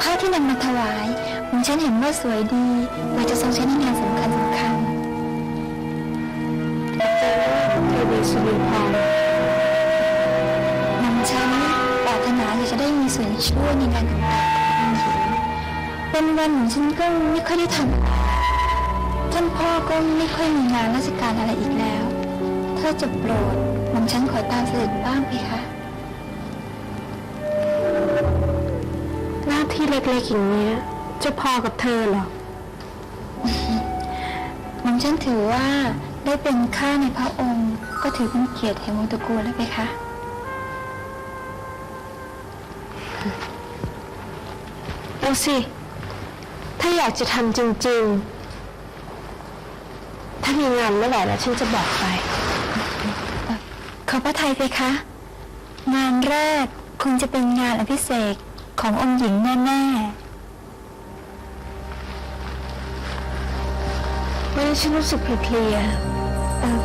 ผ้าที่นำมาถวายม่อมฉันเห็นว่าสวยดีเลยจะทรงใช้ในงานสำคัญสำคัญเทวีสุริพรหม่อมฉันปรารถนาอยากจะได้มีส่วนช่วยในงานต่างๆของเป็นวันหม่อมฉันก็ไม่ค่อยได้ทำท่านพ่อก็ไม่ค่อยมีงานราชการอะไรอีกแล้ว ถ้าจะโปรดหม่อมฉันขอตามเสด็จบ้างเพคะ เล็กๆอย่างเนี้ยจะพอกับเธอเหรอหม่อมฉันถือว่าได้เป็นข้าในพระองค์ ก็ถือเป็นเกียรติแห่งวงตระกูลแล้วเพคะเอาสิ ถ้าอยากจะทำจริง ๆ ถ้ามีงานเมื่อไหร่แล้วฉันจะบอกไป ขอพระไทยเพคะ งานแรกคงจะเป็นงานอภิเษก ขององค์หญิงแน่วันนี้ฉันรู้สึกเพลียๆเออ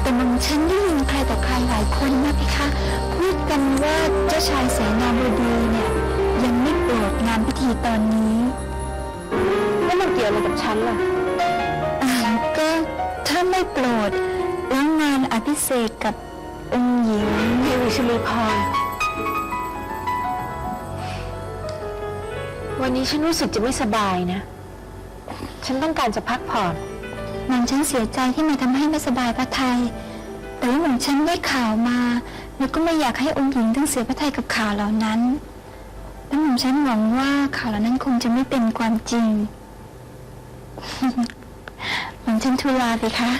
แต่หม่อมฉันได้ยินใครต่อใครหลายคนนะเพคะ พูดกันว่าเจ้าชายเสนาบดีเนี่ย ยังไม่โปรดงานพิธีตอนนี้ๆแล้วมันเกี่ยวอะไรกับฉันล่ะอ่าก็ถ้าไม่โปรดแล้วงานอภิเษกกับองค์หญิงเทวีสุริพร วันนี้ฉันรู้สึกจะไม่สบายนะ ฉันต้องการจะพักผ่อน หม่อมฉันเสียใจที่มาทำให้ไม่สบายพระไทย แต่ว่าหม่อมฉันได้ข่าวมา แล้วก็ไม่อยากให้องค์หญิงต้องเสียพระไทยกับข่าวเหล่านั้นและหม่อมฉันหวังว่าข่าวเหล่านั้นคงจะไม่เป็นความจริง หม่อมฉันทูลาไปคะ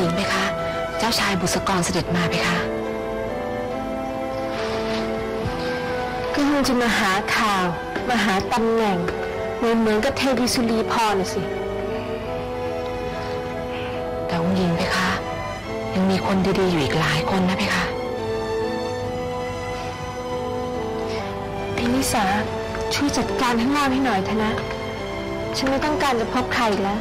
หญิงไหมคะ เจ้าชายบุษกรเสด็จมาไหมคะก็คงจะมาหาข่าว มาหาตำแหน่งเหมือนเหมือนกับเทวีสุรีพรน่ะสิ แต่องค์หญิงไหมคะ ยังมีคนดีๆอยู่อีกหลายคนนะไหมคะพี่นิสาช่วยจัดการข้างนอกให้หน่อยเถอะนะ ฉันไม่ต้องการจะพบใครอีกแล้ว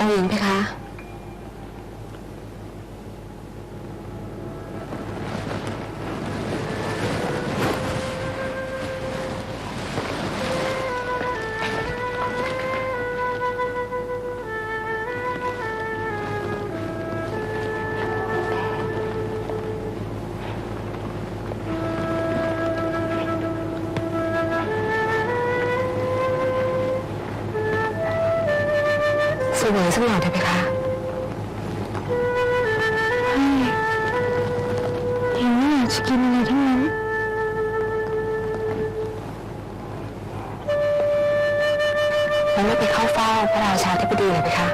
องค์หญิงเพคะ วยสักหน่อยเถอะเพคะยังไม่อยากจะกินอะไรทั้งนั้น แล้วไม่ไปเข้าเฝ้าพระราชาธิบดีเลยเพคะ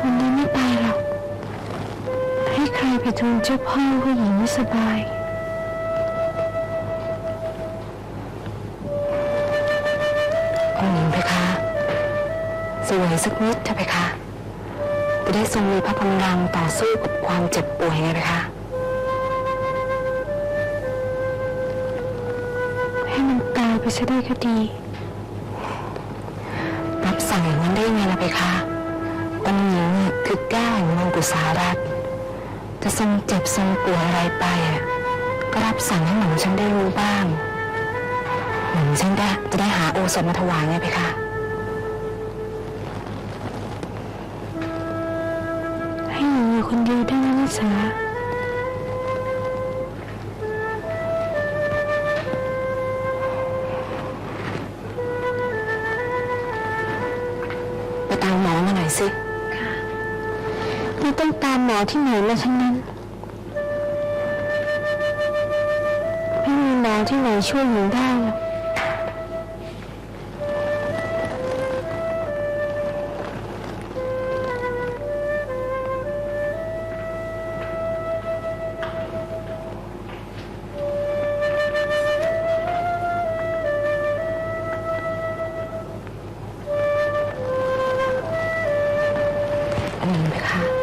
วันนี้ไม่ไปหรอก ให้ใครไปทูลเจ้าพ่อผู้หญิงไม่สบาย สวยสักนิดเถอะเพคะจะได้ทรงมีพระกำลังต่อสู้กับความเจ็บป่วยไงเพคะให้มันตายไปซะได้ก็ดี รับสั่งอย่างนั้นได้ไงล่ะเพคะองค์หญิงคือแก้วแห่งเมืองกุสารัตจะทรงเจ็บทรงป่วยอะไรไปอะก็รับสั่งให้หม่อมฉันได้รู้บ้างหม่อมฉันได้จะได้หาโอสถมาถวายไงเพคะ คนเดียวได้นะลิสาไปตามหมอมาหน่อยสิไม่ต้องตามหมอที่ไหนมาทั้งนั้น ไม่มีหมอที่ไหนช่วยหนูได้หรอก 我们没看。